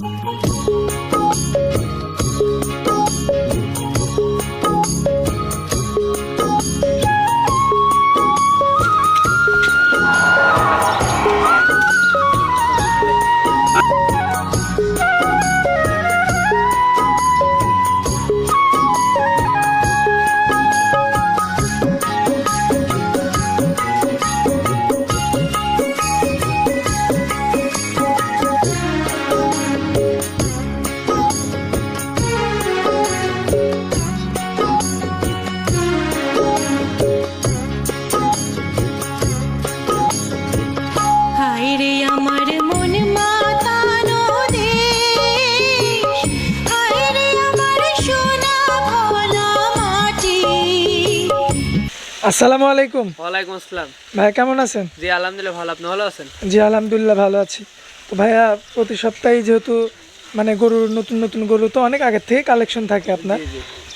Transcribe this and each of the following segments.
হায় আসসালামু আলাইকুম। ওয়ালাইকুম আসসালাম। ভাই কেমন আছেন? জি আলহামদুলিল্লাহ ভালো। আপনি ভালো আছেন? জি আলহামদুলিল্লাহ ভালো আছি। তো ভাইয়া প্রতি সপ্তাহে যেহেতু মানে গরুর নতুন নতুন গরু তো অনেক আগের থেকে কালেকশন থাকে আপনার।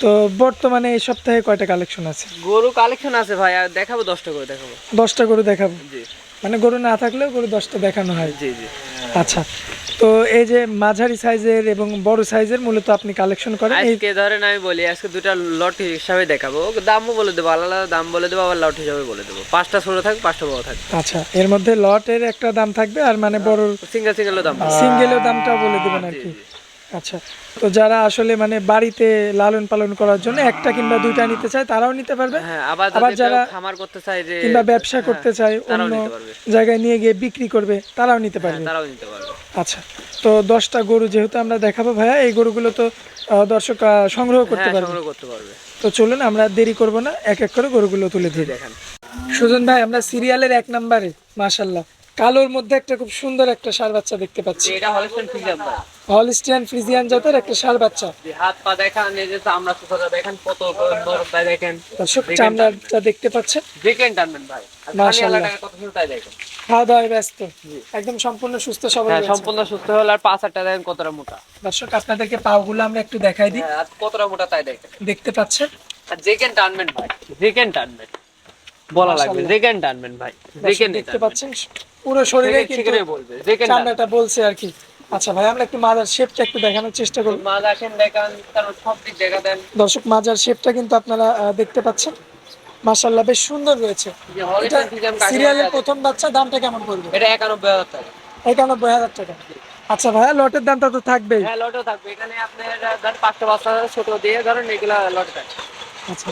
তো বর্তমানে এই সপ্তাহে কয়টা কালেকশন আছে? গরু কালেকশন আছে ভাই আর দেখাবো দশটা করে দেখাবো। দশটা গরু দেখাবো। জি। মানে গরু না থাকলেও গরু দশটা দেখানো হয়। জি জি। আচ্ছা। তো এই যে মাঝারি সাইজের এবং বড় সাইজের মূলত আপনি কালেকশন করেন আজকে ধরেন আমি বলি আজকে দুটা লট হিসাবে দেখাবো। দামও বলে দেবো আলাদা আলাদা দাম বলে দেবো আবার লট হিসাবে বলে দেবো। পাঁচটা ছোট থাকবে পাঁচটা বড় থাকবে আচ্ছা এর মধ্যে লটের একটা দাম থাকবে আর মানে বড় সিঙ্গেল সিঙ্গেলও দাম সিঙ্গেলও সিঙ্গেলের দামটাও বলে দেবেন আর কি। আচ্ছা তো যারা আসলে মানে বাড়িতে লালন পালন করার জন্য একটা কিংবা দুইটা নিতে চায় তারাও নিতে পারবে। হ্যাঁ আবার যারা খামার করতে চায় যে কিংবা ব্যবসা করতে চায় অন্য জায়গায় নিয়ে গিয়ে বিক্রি করবে তারাও নিতে হ্যাঁ, পারবে। তারাও নিতে পারবে। আচ্ছা তো দশটা গরু যেহেতু আমরা দেখাবো ভাইয়া এই গরুগুলো তো দর্শক সংগ্রহ করতে হ্যাঁ পারবে। সংগ্রহ করতে পারবে। তো চলুন আমরা দেরি করব না এক এক করে গরুগুলো তুলে দিই দেখেন। সুজন ভাই আমরা সিরিয়ালের এক নম্বরে মাশাল্লাহ কালোর মধ্যে একটা খুব সুন্দর একটা সার বাচ্চা দেখতে পাচ্ছি। এটা হলিস্টন ফিজাম ভাই। হলিস্টিয়ান ফ্রিজিয়ান জাতের একটা সার বাচ্চা। হাত পা দেখান এই যে আমরা সুতা দেখেন কত নরম তাই দেখেন। দর্শক চামড়াটা দেখতে পাচ্ছেন? দেখেন টানবেন ভাই? মাশাআল্লাহ। কত সুন্দর তাই দেখেন। খাওয়া দাওয়ায় ব্যস্ত। একদম সম্পূর্ণ সুস্থ সবল হ্যাঁ সম্পূর্ণ সুস্থ হলে আর পাঁচ হাজার দেখেন কতটা মোটা। দর্শক আপনাদেরকে পাওগুলো আমরা একটু দেখাই দিই। হ্যাঁ, কতটা মোটা তাই দেখেন। দেখতে পাচ্ছেন? আর যেকেন টানবেন ভাই? যেকেন টানবেন? বলা লাগবে যেকেন টানবেন ভাই? যেকেন দেখতে পাচ্ছেন? পুরো শরীরে কিন্তু চামড়াটা বলছে আর কি। আচ্ছা ভাই আমরা একটু মাজার শেপটা একটু দেখানোর চেষ্টা করব মা দেখেন দেখান তারপর সব দিক দেখা দেন। দর্শক মাজার শেপটা কিন্তু আপনারা দেখতে পাচ্ছেন। মাশাল্লাহ বেশ সুন্দর রয়েছে। এটা সিরিয়ালের প্রথম বাচ্চা দামটা কেমন পড়বে? এটা একানব্বই হাজার টাকা। একানব্বই হাজার টাকা। আচ্ছা ভাইয়া লটের দামটা তো থাকবেই। হ্যাঁ লটও থাকবে। এখানে আপনার ধর পাঁচটা বাচ্চা ছোট দিয়ে ধরেন এগুলা লট আচ্ছা।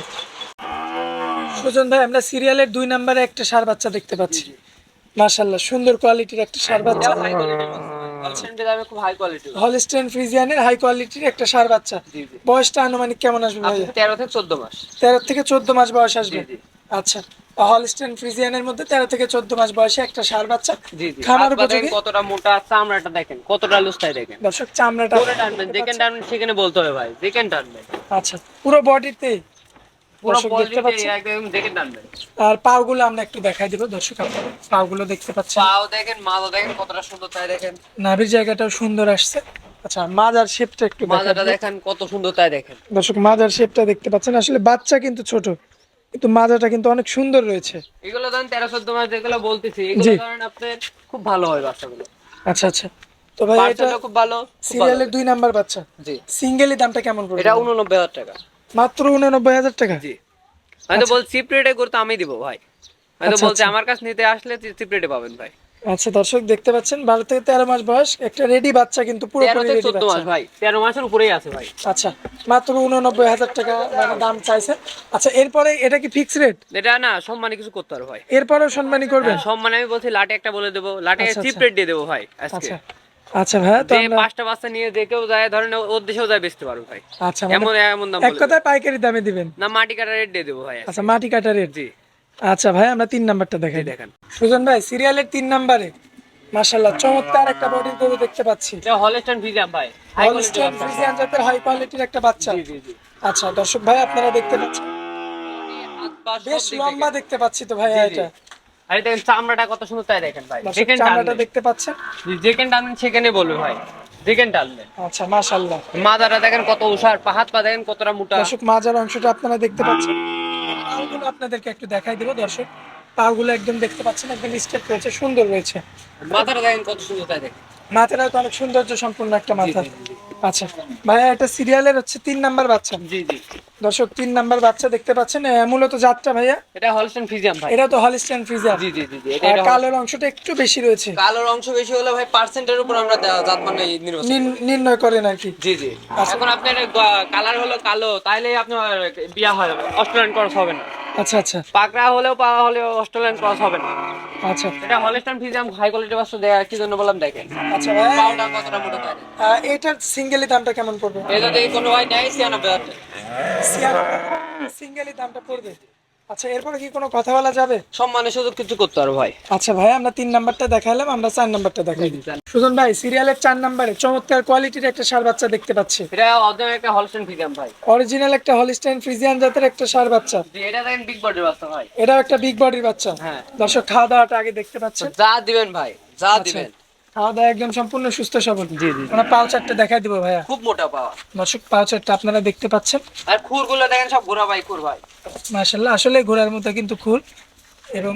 সুজন ভাই আমরা সিরিয়ালের দুই নম্বরে একটা সার বাচ্চা দেখতে পাচ্ছি। মাশাল্লাহ সুন্দর কোয়ালিটির একটা সার বাচ্চা। হাই কোয়ালিটি দামে খুব হাই কোয়ালিটি হলিস্টেন ফ্রিজিয়ানের হাই কোয়ালিটির একটা সার বাচ্চা। বয়সটা আনুমানিক কেমন আসবে ভাই তেরো থেকে চোদ্দ মাস। তেরো থেকে চোদ্দ মাস বয়স আসবে? জি, জি। আচ্ছা হলিস্টেন ফ্রিজিয়ানের মধ্যে তেরো থেকে চোদ্দ মাস বয়সে একটা সার বাচ্চা। খামার উপযোগী। কতটা মোটা চামড়াটা দেখেন কতটা দেখেন। দর্শক চামড়াটা করে টানবেন সেখানে বলতে হবে ভাই যেখানে টানবেন। আচ্ছা পুরো বডিতে দর্শক দেখতে পজিটিভ পাচ্ছেন? একদম যেখানে টানবেন। আর পাগুলো আমরা একটু দেখাই দিব দর্শক আপনারা দেখতে পাচ্ছেন। পাও দেখেন দেখেন কতটা সুন্দর তাই দেখেন। নাভির জায়গাটাও সুন্দর আসছে। আচ্ছা মাজার শেপটা একটু দেখেন কত সুন্দর তাই দেখেন। দর্শক মাজার শেপটা দেখতে পাচ্ছেন। আসলে বাচ্চা কিন্তু ছোট কিন্তু মাজাটা কিন্তু অনেক সুন্দর রয়েছে। এগুলো ধরেন তেরো চোদ্দ মাস যেগুলো বলতেছি এগুলো ধরেন আপনার খুব ভালো হয় বাচ্চাগুলো। আচ্ছা আচ্ছা। তো ভাই এটা খুব ভালো। সিরিয়ালের দুই নাম্বার বাচ্চা। জি। সিঙ্গেলি দামটা কেমন পড়বে? এটা টাকা। মাত্র উননব্বই হাজার টাকা। জি। আমি তো বলছি চিপ রেটে করতে আমি দিব ভাই। আমি তো আচ্ছা, বলছি আচ্ছা। আমার কাছে নিতে আসলে চিপ রেটে পাবেন ভাই। আচ্ছা দর্শক দেখতে পাচ্ছেন বারো থেকে তেরো মাস বয়স একটা রেডি বাচ্চা কিন্তু পুরোপুরি রেডি বাচ্চা মাস ভাই তেরো মাসের উপরেই আছে ভাই। আচ্ছা মাত্র উননব্বই হাজার টাকা মানে দাম চাইছে আচ্ছা এরপরে এটা কি ফিক্স রেট এটা না সম্মানে কিছু করতে পারো ভাই। এরপরেও সম্মানী করবেন? হ্যাঁ, সম্মানে আমি বলছি লাটে একটা বলে দেবো লাটে আচ্ছা, চিপ আচ্ছা। রেট দিয়ে দেবো ভাই আজকে। আচ্ছা আচ্ছা ভাইয়া তো পাঁচটা বাচ্চা নিয়ে যে কেউ যায় ধরেন ওর দেশেও যায় বেচতে পারো ভাই। আচ্ছা মানে এমন এমন দাম এক কথায় পাইকারি দামে দিবেন? না মাটি কাটা রেট দিয়ে দেবো ভাই। আচ্ছা মাটি কাটা রেট জি। আচ্ছা ভাই আমরা তিন নাম্বারটা দেখাই। দেখেন। সুজন ভাই সিরিয়ালের তিন নাম্বারে। মাশাল্লাহ চমৎকার একটা বডির গরু দেখতে পাচ্ছি। এটা হলস্টাইন ফিজাম ভাই। হলস্টাইন ফ্রিজিয়ান জাতের হাই কোয়ালিটির একটা বাচ্চা। জি জি আচ্ছা দর্শক ভাই আপনারা দেখতে পাচ্ছেন। হাত বেশ লম্বা দেখতে পাচ্ছি তো ভাই। এটা। আরে দেখেন চামড়াটা কত সুন্দর তাই দেখেন ভাই। যেখানে চামড়াটা দেখতে পাচ্ছেন? যেখানে টানবেন সেখানে বলবে ভাই। যেখানে টানবেন। আচ্ছা মাশাল্লাহ মাদাটা দেখেন কত উষার পা হাত পা দেখেন কতটা মোটা। দর্শক মাজার অংশটা আপনারা দেখতে পাচ্ছেন। পাগুলো আপনাদেরকে একটু দেখাই দিব দর্শক। পাগুলো একদম দেখতে পাচ্ছেন একদম স্টেট রয়েছে সুন্দর রয়েছে। মাথাটা দেখেন কত সুন্দর তাই দেখেন। মাথাটা তো অনেক সৌন্দর্য সম্পূর্ণ একটা মাথা। আচ্ছা। ভাইয়া এটা সিরিয়ালের হচ্ছে তিন নাম্বার বাচ্চা। জি জি। দর্শক তিন নাম্বার বাচ্চা দেখতে পাচ্ছেন। মূলত জাতটা ভাইয়া? এটা হলস্টেন ফিজিয়াম ভাই। এটা তো হলিস্টিয়ান ফ্রিজার জি জি জি এটা কালোর অংশটা একটু বেশি রয়েছে। কালোর অংশ বেশি হলে ভাই পার্সেন্টের উপর আমরা জাত মানে নির্বাচন নির্ণয় করেন আর কি। জি জি। এখন আপনার কালার হলো কালো তাইলে আপনার বিয়া হয় অস্ট্রেলিয়ান ক্রস হবে না। আচ্ছা আচ্ছা। পাকড়া হলেও পাওয়া হলেও অস্ট্রেলিয়ান ক্রস হবে না। আচ্ছা। এটা হলিস্টান ফিজিয়াম হাই কোয়ালিটি বাচ্চা দেয়া কি জন্য বললাম দেখেন? আচ্ছা ভাইয়া পাউডার কতটা মোটা থাকে এটার সিঙ্গেলি দামটা কেমন পড়বে? এটা যদি কোনো ভাই নেয় ছিয়ানব্বই হাজার। টাকা। সিঙ্গেলি দামটা পড়বে? আচ্ছা এরপরে কি কোনো কথা বলা যাবে? সম্মানের সুযোগ কিছু করতে পারো ভাই। আচ্ছা ভাই আমরা তিন নাম্বারটা দেখালাম আমরা চার নাম্বারটা দেখাই দিই। সুজন ভাই সিরিয়ালের চার নাম্বারে চমৎকার কোয়ালিটির একটা সার বাচ্চা দেখতে পাচ্ছি। এটা অর্ধেক একটা হলস্টেন ফিজিয়াম ভাই। অরিজিনাল একটা হলিস্টাইন ফ্রিজিয়ান জাতের একটা সার বাচ্চা। এটা দেখেন বিগ বডির বাচ্চা ভাই। এটাও একটা বিগ বডির বাচ্চা। হ্যাঁ। দর্শক খাওয়া দাওয়াটা আগে দেখতে পাচ্ছেন। যা দিবেন ভাই যা আচ্ছা। দিবেন। খাওয়া দাওয়া একদম সম্পূর্ণ সুস্থ সবল। জি জি আমরা পাও চারটা দেখাই দিব ভাইয়া। খুব মোটা পাওয়া। দর্শক পাও চারটা আপনারা দেখতে পাচ্ছেন। আর খুরগুলো দেখেন সব ঘোরা ভাই খুর ভাই। মাশাল্লাহ আসলে ঘোড়ার মতো কিন্তু খুল এবং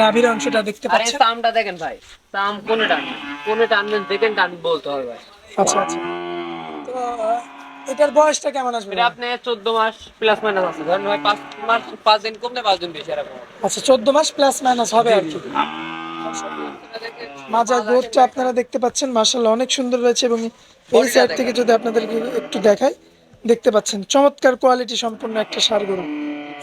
নাভির অংশটা দেখতে আর পাচ্ছেন। সামটা দেখেন ভাই সাম কোনে টানবেন কোনে টানবেন দেখেন টান বলতে হবে ভাই। আচ্ছা আচ্ছা। তো এটার বয়সটা কেমন আসবে এটা আপনি চোদ্দ মাস প্লাস মাইনাস আছে। ধরেন ভাই পাঁচ মাস পাঁচ দিন কমলে পাঁচ দিন বেশি এরকম আচ্ছা চোদ্দ মাস প্লাস মাইনাস হবে আর কি। মাজার গ্রোথটা আপনারা দেখতে পাচ্ছেন মার্শাল্লাহ অনেক সুন্দর রয়েছে এবং এই সাইড থেকে যদি আপনাদেরকে একটু দেখাই দেখতে পাচ্ছেন চমৎকার কোয়ালিটি সম্পূর্ণ একটা সার গরু।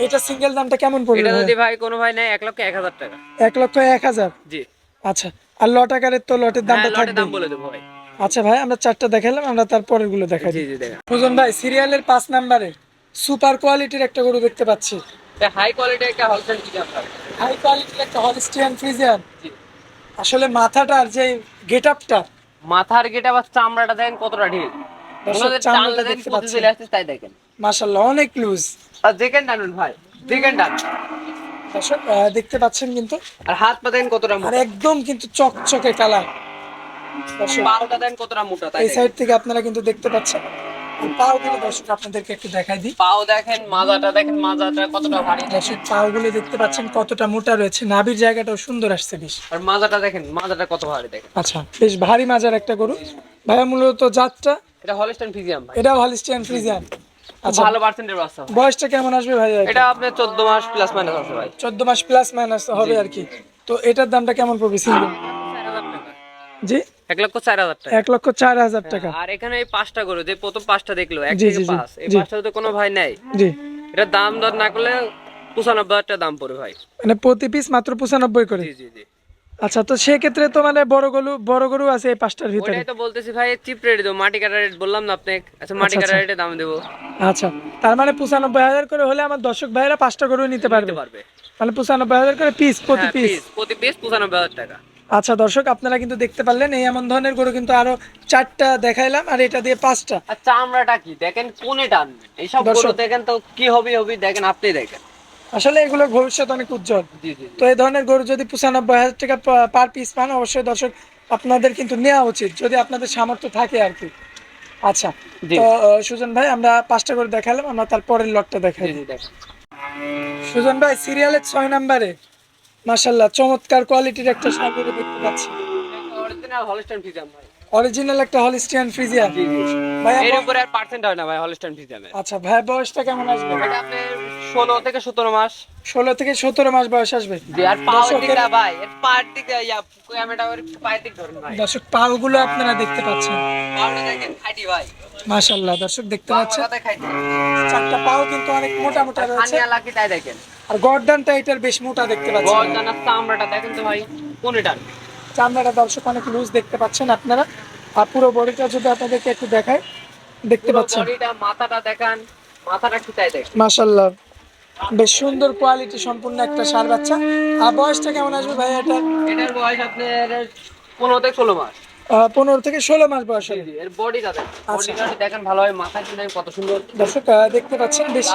এটা সিঙ্গেল দামটা কেমন পড়বে এটা যদি ভাই কোনো ভাই নেয় এক লক্ষ এক হাজার টাকা। এক লক্ষ এক হাজার? জি। আচ্ছা আর লট আকারের তো লটের হ্যাঁ দামটা লটের থাকবে দাম বলে দেবো ভাই। আচ্ছা ভাই আমরা চারটা দেখালাম আমরা তারপরেরগুলো দেখাই। জি জি দেখেন সুজন ভাই সিরিয়ালের পাঁচ নাম্বারে সুপার কোয়ালিটির একটা গরু দেখতে পাচ্ছি। এটা হাই কোয়ালিটি একটা হলস্টেন ফিজিয়াম ভাই হাই কোয়ালিটির একটা হলিস্টিয়ান ফ্রিজিয়ান আসলে মাথাটার যে গেট আপটা মাথার গেটা বা চামড়াটা দেখেন কতটা ঢিল। চামড়াটা দেখতে পাচ্ছেন। তাই দেখেন। মাশাল্লাহ অনেক লুজ আর দেখেন টানুন ভাই দেখেন টানুন। দেখতে পাচ্ছেন কিন্তু। আর হাত পা দেখেন কতটা মোটা। একদম কিন্তু চকচকে কালার। পাউটা দেখেন কতটা মোটা তাই এই সাইড থেকে আপনারা কিন্তু দেখতে পাচ্ছেন। পাও গুলো দর্শক আপনাদেরকে একটু দেখাই দিই। পাও দেখেন মাজাটা দেখেন মাজাটা কতটা ভারী। দর্শক পাও গুলো দেখতে পাচ্ছেন কতটা মোটা রয়েছে। নাভির জায়গাটাও সুন্দর আসছে বেশ। আর মাজাটা দেখেন মাজাটা কত ভারী দেখেন। আচ্ছা বেশ ভারী মাজার একটা গরু। ভাইয়া মূলত জাতটা? এটা হলস্টাইন ফিজিয়াম ভাই। এটাও হলিস্টিয়ান ফ্রিজিয়ান। আচ্ছা ভালো পার্সেন্টের বাচ্চা বয়সটা কেমন আসবে ভাইয়া এটা? আপনার চোদ্দ মাস প্লাস মাইনাস আছে ভাই। চোদ্দ মাস প্লাস মাইনাস হবে আর কি। তো এটার দামটা কেমন পড়বে? সিঙ্গেল? জি? এক লক্ষ চার হাজার টাকা। এক লক্ষ চার হাজার টাকা। আর এখানে এই পাঁচটা গরু যে প্রথম পাঁচটা দেখল এক থেকে জি, জি, পাঁচ। এই পাঁচটা যদি কোনো ভাই নেয় জি। এটা দাম দর না করলে পঁচানব্বই হাজার টাকা দাম পড়ে ভাই। মানে প্রতি পিস মাত্র পঁচানব্বই করে? জি জি জি। আচ্ছা তো সেক্ষেত্রে তো মানে বড় গরু বড় গরু আছে এই পাঁচটার ভিতরে। তো বলতেছি ভাই চিপ রেট দেবো মাটি কাটা রেট বললাম না আপনাকে। আচ্ছা মাটি আচ্ছা, কাটা আচ্ছা। রেটে দাম দেবো। আচ্ছা তার মানে পঁচানব্বই হাজার করে হলে আমার দর্শক ভাইরা পাঁচটা গরু নিতে পারবে। পারবে। মানে পঁচানব্বই হাজার করে পিস প্রতি হ্যাঁ, পিস প্রতি পিস পঁচানব্বই হাজার টাকা। আচ্ছা দর্শক আপনারা কিন্তু দেখতে পারলেন এই এমন ধরনের গরু কিন্তু আরও চারটা দেখাইলাম আর এটা দিয়ে পাঁচটা। চামড়াটা কি? দেখেন কোনে টান। এইসব গরু দেখেন তো কি হবে হবে দেখেন আপনি দেখেন। আসলে এগুলোর ভবিষ্যৎ অনেক উজ্জ্বল। তো এই ধরনের গরু যদি পঁচানব্বই হাজার টাকা পার পিস পান অবশ্যই দর্শক আপনাদের কিন্তু নেওয়া উচিত যদি আপনাদের সামর্থ্য থাকে আর কি। আচ্ছা তো সুজন ভাই আমরা পাঁচটা করে দেখালাম আমরা তারপরের লটটা দেখাই জি দিই। দেখেন। সুজন ভাই সিরিয়ালের ছয় নাম্বারে মাশাল্লাহ চমৎকার কোয়ালিটির একটা সাগরে দেখতে পাচ্ছি। অরিজিনাল ভাই। একটা হলিস্টিয়ান ফ্রিজিয়ান জি এর উপরে আর পার্সেন্ট হয় না ভাই হলস্টাইন ফিজিয়ামে আচ্ছা ভাই বয়সটা কেমন আসবে? এটা আপনি ষোলো থেকে সতেরো মাস। ষোলো থেকে সতেরো মাস বয়স আসবে। জি আর পাওয়ার দিকটা ভাই এর পায়ের দিকে ইয়া ক্যামেরাটা ওর পায়ের দিক ধরেন ভাই। দর্শক পাও গুলো আপনারা দেখতে পাচ্ছেন। পাওয়ারটা দেখেন খাইটি ভাই। মাশাল্লাহ দর্শক দেখতে পাচ্ছেন। চারটা পাও কিন্তু অনেক মোটা মোটা রয়েছে। খানিয়া লাকি তাই দেখেন। আর গর্দানটা এটার বেশ মোটা দেখতে পাচ্ছেন। গর্দানার চামড়াটা দেখেন তো ভাই কোনে টান চামড়াটা দর্শক অনেক লুজ দেখতে পাচ্ছেন আপনারা। আর পুরো বডিটা যদি আপনাদেরকে একটু দেখায় দেখতে পাচ্ছেন। বডিটা মাথাটা দেখান মাথাটা কি তাই দেখেন। মাশাল্লাহ বেশ সুন্দর কোয়ালিটি সম্পূর্ণ একটা সার বাচ্চা। আর বয়সটা কেমন আসবে ভাই এটা এটার বয়স আপনার পনেরো থেকে ষোলো মাস। পনেরো থেকে ষোলো মাস বয়স হবে এর বডিটা দেখেন। আচ্ছা। দেখেন ভালো হয় মাথা কি দেখেন কত সুন্দর। দর্শক দেখতে পাচ্ছেন বেশ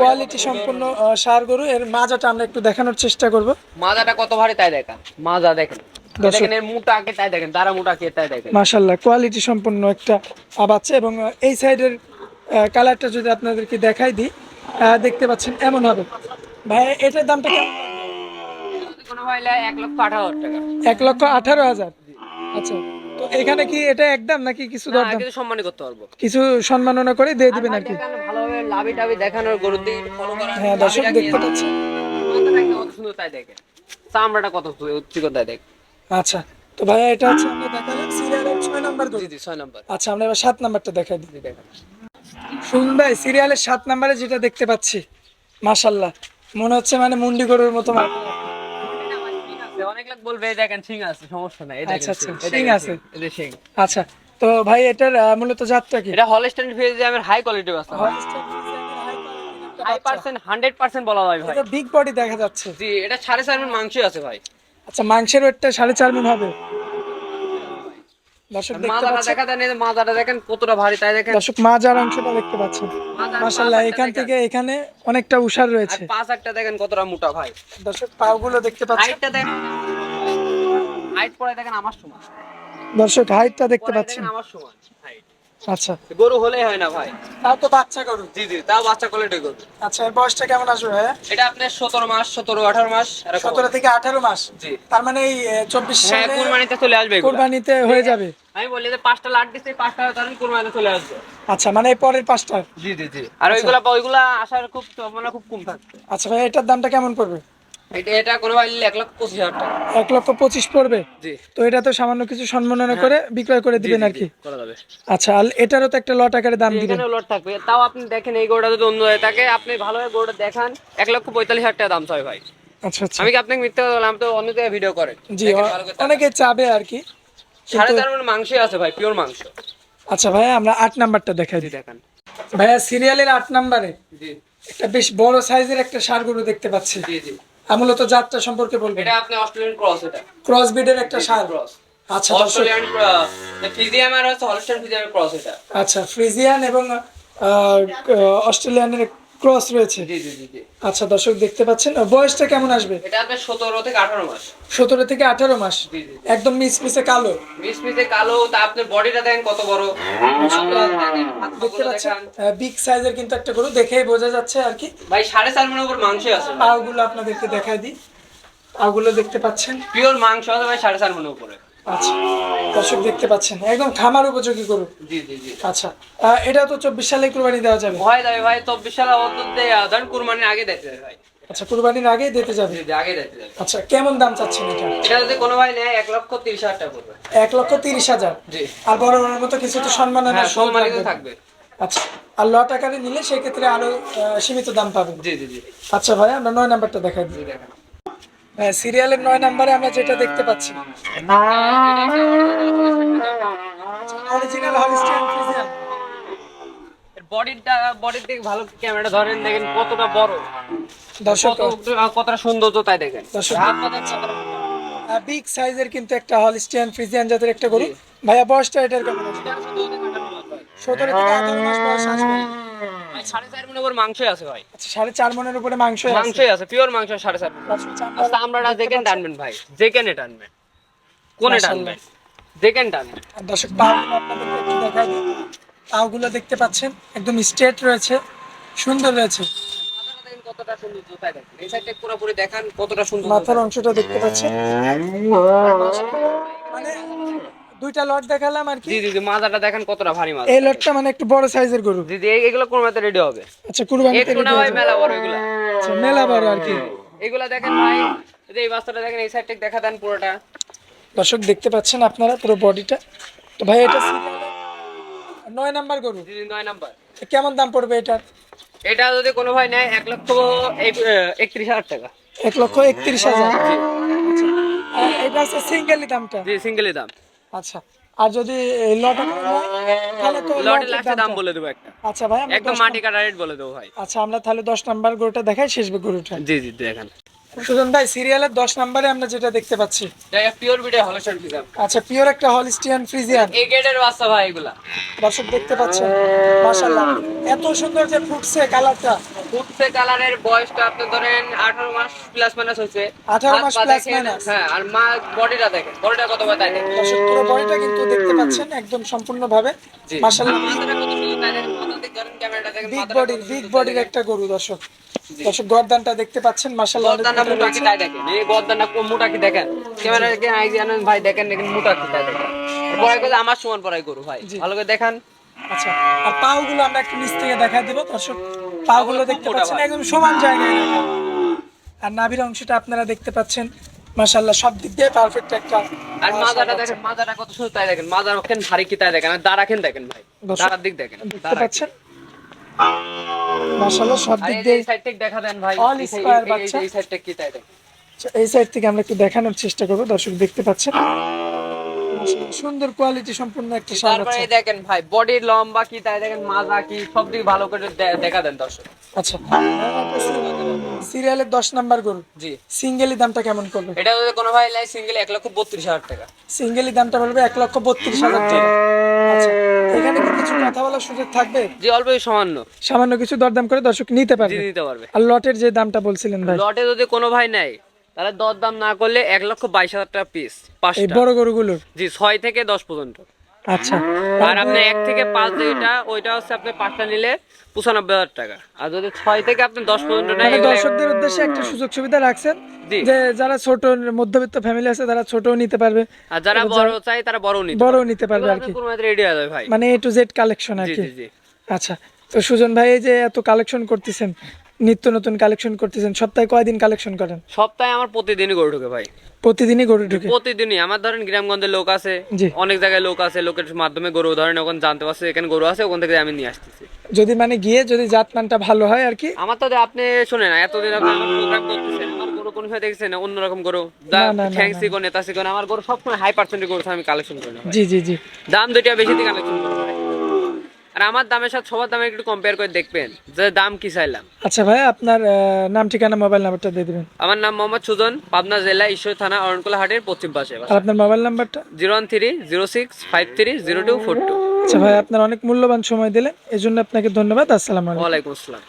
কোয়ালিটি সম্পূর্ণ সার গরু। এর মাজাটা আমরা একটু দেখানোর চেষ্টা করব। মাজাটা কত ভারী তাই দেখেন। মাজা দেখেন। দেখেন এর মুটা কে তাই দেখেন দাঁড়া মুটা কে তাই দেখেন। মাশাল্লাহ কোয়ালিটি সম্পূর্ণ একটা বাচ্চা এবং এই সাইডের কালারটা যদি আপনাদেরকে দেখাই দিই দেখতে পাচ্ছেন এমন হবে। ভাই এটার দামটা কেমন? এক লক্ষ আঠারো হাজার টাকা। এক লক্ষ আঠারো হাজার। আচ্ছা তো এখানে কি এটা একদম নাকি কিছু দরদাম? সম্মানই করতে পারব। কিছু সম্মাননা করে দিয়ে দিবেন আর কি। ভালোভাবে লাভি টাভি দেখানোর গরুর দিকে ফলো করা হ্যাঁ দর্শক দেখতে টাভি পাচ্ছেন। কত সুন্দর তাই দেখে চামড়াটা কত উচ্চিকতায় দেখ আচ্ছা তো ভাইয়া এটা হচ্ছে সিরিয়ালের নাম্বার গরু। জি আচ্ছা আমরা এবার সাত নাম্বারটা দেখাই দিই। দেখেন। শুনুন ভাই সিরিয়ালের সাত নাম্বারে যেটা দেখতে পাচ্ছি মাশাল্লাহ মনে হচ্ছে মানে মুন্ডি গরুর মতো অনেক লোক বলবে দেখেন সিং আছে সমস্যা নাই আচ্ছা, আচ্ছা, শিং, আছে। শিং। আচ্ছা তো ভাই এটার মূলত জাতটা কি? এটা হলস্টাইন ফ্রিজিয়ামের হাই কোয়ালিটি বাচ্চা হাই পার্সেন্ট হান্ড্রেড পার্সেন্ট বলা হয় ভাই। বিগ বডি দেখা যাচ্ছে। জি এটা সাড়ে চার মিন মাংসই আছে ভাই। আচ্ছা মাংসের ওয়েটটা সাড়ে চার মিন হবে। দর্শক মাজাটা দেখেন কতটা ভারী তাই দেখেন। দর্শক মাজার অংশটা দেখতে পাচ্ছেন। এখান থেকে এখানে অনেকটা উষার রয়েছে। দেখেন কতটা মোটা ভাই। দর্শক পাগুলো দেখতে পাচ্ছেন? হাইটটা দেখেন। হাইট পরে দেখেন আমার সমান। দর্শক হাইটটা দেখতে পাচ্ছেন। আমার সমান। height। আচ্ছা। গরু হলেই হয় না ভাই। তাও তো বাচ্চা গরু? জি জি তাও বাচ্চা কোয়ালিটি গরু। আচ্ছা এর বয়সটা কেমন আসবে ভাইয়া? এটা আপনার সতেরো মাস সতেরো আঠারো মাস এরকম সতেরো থেকে আঠারো মাস? জি। তার মানে এই চব্বিশ হ্যাঁ সালে কুরবানিতে চলে আসবে। কোরবানিতে হয়ে যাবে? আমি বলি যে পাঁচটা লাট দিচ্ছে পাঁচটা ধরেন কুরবানিতে চলে আসবে। আচ্ছা মানে পরের পাঁচটা? জি জি জি। আর ওইগুলা ওইগুলা আসার খুব মানে খুব কম থাকবে। আচ্ছা ভাই এটার দামটা কেমন পড়বে? এটা এটা কোনো এক লক্ষ পঁচিশ হাজার টাকা। এক লক্ষ পঁচিশ পড়বে? তো এটা তো সামান্য কিছু সম্মাননা করে বিক্রয় করে দিবেন আর কি? আচ্ছা আর এটারও তো একটা লট আকারে দাম দিবেন। লট থাকবে। তাও আপনি দেখেন এই গরুটা যদি অন্য হয়ে থাকে আপনি ভালোভাবে গরুটা দেখান এক লক্ষ পঁয়তাল্লিশ হাজার টাকা দাম চাই ভাই। আচ্ছা আচ্ছা। আমি কি আপনাকে মিথ্যা বললাম? তো অন্য জায়গায় ভিডিও করেন। জি দেখেন অ- ভালো করে তাকান। অনেকে চাবে আর কি। সাড়ে চার মণ মাংস আছে ভাই পিওর মাংস। আচ্ছা ভাইয়া আমরা আট নাম্বারটা দেখাই দিই। দেখান। ভাইয়া সিরিয়ালের আট নাম্বারে জি। একটা বেশ বড় সাইজের একটা ষাড় গরু দেখতে পাচ্ছি। জি জি। মূলত জাতটা সম্পর্কে বলবেন? এটা আপনি অস্ট্রেলিয়ান ক্রস এটা। ক্রস ব্রিডের একটা সার। ক্রস। আচ্ছা অস্ট্রেলিয়ান ফ্রিজিয়ান আর হচ্ছে হলস্টাইন ফিজিয়ামের ক্রস এটা। আচ্ছা ফ্রিজিয়ান এবং অস্ট্রেলিয়ানের ক্রস রয়েছে? জি জি জি আচ্ছা দর্শক দেখতে পাচ্ছেন। বয়সটা কেমন আসবে? এটা আপনার সতেরো থেকে আঠারো মাস। সতেরো থেকে আঠারো মাস? জি জি একদম মিস মিসে কালো? মিস মিসে কালো তা আপনার বডিটা দেখেন কত বড়। দেখতে পাচ্ছেন? বিগ সাইজের কিন্তু একটা গরু দেখেই বোঝা যাচ্ছে আর কি। ভাই সাড়ে চার মনের উপর মাংস আছে। পাগুলো আপনাদেরকে দেখাই দিই। পাগুলো দেখতে পাচ্ছেন? পিওর মাংস আছে ভাই সাড়ে চার মনের উপরে। আচ্ছা দর্শক দেখতে পাচ্ছেন একদম খামার উপযোগী গরু। জি জি জি। আচ্ছা এটা তো চব্বিশ সালে কুরবানি দেওয়া যাবে। ভাই চব্বিশ সালে অন্তত ধরেন কুরবানির আগে দিতে ভাই। আচ্ছা কুরবানির আগেই দিতে যাবে। আগে দিতে আচ্ছা কেমন দাম চাচ্ছেন এটা? এটা যদি কোনো ভাই নেয় এক লক্ষ তিরিশ হাজার টাকা পড়বে। এক লক্ষ তিরিশ হাজার? জি। আর বড় বড় মতো কিছু তো সম্মান হ্যাঁ সম্মানিত থাকবে। আচ্ছা আর লট আকারে নিলে সেক্ষেত্রে আরও সীমিত দাম পাবেন। জি জি জি। আচ্ছা ভাই আমরা নয় নাম্বারটা দেখাই দিই। দেখেন। সিরিয়ালের নয় নাম্বারে আমরা যেটা দেখতে পাচ্ছি। অরিজিনাল হলিস্টিয়ান ফ্রিজিয়ান বডিটা বডির দিকে ভালো ক্যামেরাটা ধরেন দেখেন কতটা বড়। দর্শক কতটা সৌন্দর্য তাই দেখেন। বিগ সাইজের কিন্তু একটা হলিস্টিয়ান ফ্রিজিয়ান জাতের একটা গরু। ভাইয়া বয়সটা এটার কেমন? সতেরো থেকে আঠারো মাস বয়স আসবে। ভাই, সাড়ে চার মনের উপর মাংস আছে ভাই। আচ্ছা সাড়ে চার মনের উপরে মাংস মাংসই আছে পিওর মাংস সাড়ে চার আচ্ছা আমরা যেখানে টানবেন ভাই? যেখানে টানবেন কোনে টানবেন যেখানে টানবেন দর্শক পাগুলো আপনাদেরকে একটু দেখাই দেখতে পাচ্ছেন একদম স্ট্রেট রয়েছে সুন্দর রয়েছে। কতটা সুন্দর এই সাইডটা পুরোপুরি দেখান কতটা সুন্দর মাথার অংশটা দেখতে পাচ্ছেন? মানে দুইটা লট দেখালাম আর কি। জি জি মাজাটা দেখেন কতটা ভারী মাছ এই লটটা মানে একটু বড় সাইজের গরু। জি জি এগুলো মাতে রেডি হবে। আচ্ছা কুরবানিতে ভাই মেলা বড় এগুলা। আচ্ছা, মেলা বড় আর কি। এগুলা দেখেন ভাই এই বাচ্চাটা দেখেন এই সাইডটা দেখা দেন পুরোটা। দর্শক দেখতে পাচ্ছেন আপনারা পুরো বডিটা তো ভাই এটা নয় নাম্বার গরু। জি নয় নাম্বার। কেমন দাম পড়বে এটার এটা যদি কোনো ভাই নেয় এক লক্ষ একত্রিশ হাজার টাকা। এক লক্ষ একত্রিশ হাজার। আচ্ছা। এটা হচ্ছে সিঙ্গেলি দামটা। জি সিঙ্গেলই দাম। আচ্ছা। আর যদি লট তাহলে তো লটে লাস্টে দাম বলে দেবো একটা। আচ্ছা ভাই একদম মাটি কাটা রেট বলে দেবো ভাই। আচ্ছা আমরা তাহলে দশ নাম্বার গরুটা দেখাই শেষ গরুটা। জি জি দেখেন। সুজন ভাই সিরিয়ালের দশ নাম্বারে আমরা যেটা দেখতে পাচ্ছি। পিওর আচ্ছা পিওর একটা হলিস্টিয়ান ফ্রিজিয়ান এই গেটের বাচ্চা ভাই এগুলা। দর্শক দেখতে পাচ্ছেন এত সুন্দর যে ফুটছে কালারটা ফুটছে কালারের বয়সটা আপনি ধরেন আঠারো মাস প্লাস মাইনাস হয়েছে। 18 মাস পা plus দেখেন, minus। হ্যাঁ আর মা বডিটা দেখেন। বডিটা কত তাই দর্শক পুরো বডিটা কিন্তু দেখতে পাচ্ছেন একদম সম্পূর্ণভাবে। কত সুন্দর তাই দেখেন মাথা দিক ধরেন ক্যামেরাটা দেখেন বিগ বডির বিগ বডির একটা গরু দর্শক। দর্শক গরদানটা দেখতে পাচ্ছেন মাসাল্লাহ গর্দানটা মোটা কি তাই দেখেন। এই গর্দানটা কোন মোটা কি দেখেন। ক্যামেরা রেখে আই জানেন ভাই দেখেন দেখেন মোটা কি তাই দেখেন। পড়াই করে আমার সমান পড়াই করু ভাই। ভালো করে দেখান। আচ্ছা আর পাগুলো আমরা একটু নিচ থেকে দেখা দেবো দর্শক। পাগুলো দেখতে পাচ্ছেন একদম সমান জায়গায় আর নাভির অংশটা আপনারা দেখতে পাচ্ছেন মাশাল্লাহ সব দিক দিয়ে পারফেক্ট একটা আর মাজাটা দেখেন মাজাটা কত সুন্দর তাই দেখেন। মাজার ভারী কি তাই দেখেন। আর দাঁড়াখেন দেখেন ভাই? দাঁড়ার দিক দেখেন দেখতে দাঁড়া পাচ্ছেন? মাশাল্লাহ সব দিক এই দিয়ে এই সাইড থেকে দেখা দেন ভাই। অল এই- বাচ্চা। এই সাইডটা কি তাই এই সাইড থেকে আমরা একটু দেখানোর চেষ্টা করব দর্শক দেখতে পাচ্ছেন। মাশাআল্লাহ, সুন্দর কোয়ালিটি সম্পূর্ণ একটা সার তারপরে দেখেন ভাই বডি লম্বা কি তাই দেখেন মাজা কি সব দিক ভালো করে দেখা দেন দর্শক। আচ্ছা। সিরিয়ালের দশ নাম্বার গরু। জি। সিঙ্গেলি দামটা কেমন করবে? এটা যদি কোনো ভাই লাই সিঙ্গেল এক লক্ষ বত্রিশ হাজার টাকা। সিঙ্গেলি দামটা বলবে এক লক্ষ বত্রিশ হাজার টাকা। আচ্ছা এখানে কি কিছু কথা বলার সুযোগ থাকবে? জি অল্প সামান্য। সামান্য কিছু দরদাম করে দর্শক নিতে জি পারবে। নিতে পারবে। আর লটের যে দামটা বলছিলেন ভাই? লটে যদি কোনো ভাই নেয় তাহলে দর দাম না করলে এক লক্ষ বাইশ হাজার টাকা পিস পাঁচটা। বড় গরুগুলোর? জি ছয় থেকে দশ পর্যন্ত। আচ্ছা। আর আপনি এক থেকে পাঁচ যেটা ওইটা হচ্ছে আপনি পাঁচটা নিলে পঁচানব্বই হাজার টাকা। আর যদি ছয় থেকে আপনি দশ পর্যন্ত নেয় মানে দর্শকদের উদ্দেশ্যে একটা সুযোগ সুবিধা রাখছেন যে যারা ছোট মধ্যবিত্ত ফ্যামিলি আছে তারা ছোটও নিতে পারবে। আর যারা বড় চাই তারা বড় নিতে বড়ও নিতে পারবে আর কি। রেডি হয়ে যাবে ভাই। মানে এ টু জেড কালেকশন আর কি। আচ্ছা। তো সুজন ভাই এই যে এত কালেকশন করতেছেন নিত্য নতুন কালেকশন করতেছেন? সপ্তাহে কয়দিন কালেকশন করেন? সপ্তাহে আমার প্রতিদিনই গরু ঢুকে ভাই। প্রতিদিনই গরু ঢুকে? প্রতিদিনই। আমার ধরেন গ্রামগঞ্জের লোক আছে অনেক জায়গায় লোক আছে লোকের মাধ্যমে গরু ধরেন ওখানে জানতে পারছে এখানে গরু আছে ওখান থেকে আমি নিয়ে আসতেছি। যদি মানে গিয়ে যদি জাতমানটা ভালো হয় আর কি? আমার তো আপনি শোনেন এতদিন আপনি আমার প্রোগ্রাম করতেছেন আমার গরু কোন সময় দেখছেন? অন্যরকম গরু। না, না, না, ফ্যান্সি কোন নেতা সিকোন আমার গরু সবসময় হাই পার্সেন্টের গরু আমি কালেকশন করি জি জি জি। দাম দুইটা বেশি দিয়ে কালেকশন করি। আর আমার দামের সাথে সবার দামে একটু কম্পেয়ার করে দেখবেন যে দাম কি চাইলাম। আচ্ছা ভাই আপনার নাম ঠিকানা মোবাইল নাম্বারটা দিয়ে দিবেন। আমার নাম মোহাম্মদ সুজন পাবনা জেলা ঈশ্বর থানা অরণকুলা হাটের পশ্চিম পাশে আর আপনার মোবাইল নাম্বারটা zero one three zero six five three zero two four two. আচ্ছা ভাই আপনার অনেক মূল্যবান সময় দিলেন এই জন্য আপনাকে ধন্যবাদ আসসালামু আলাইকুম। ওয়ালাইকুম আসসালাম।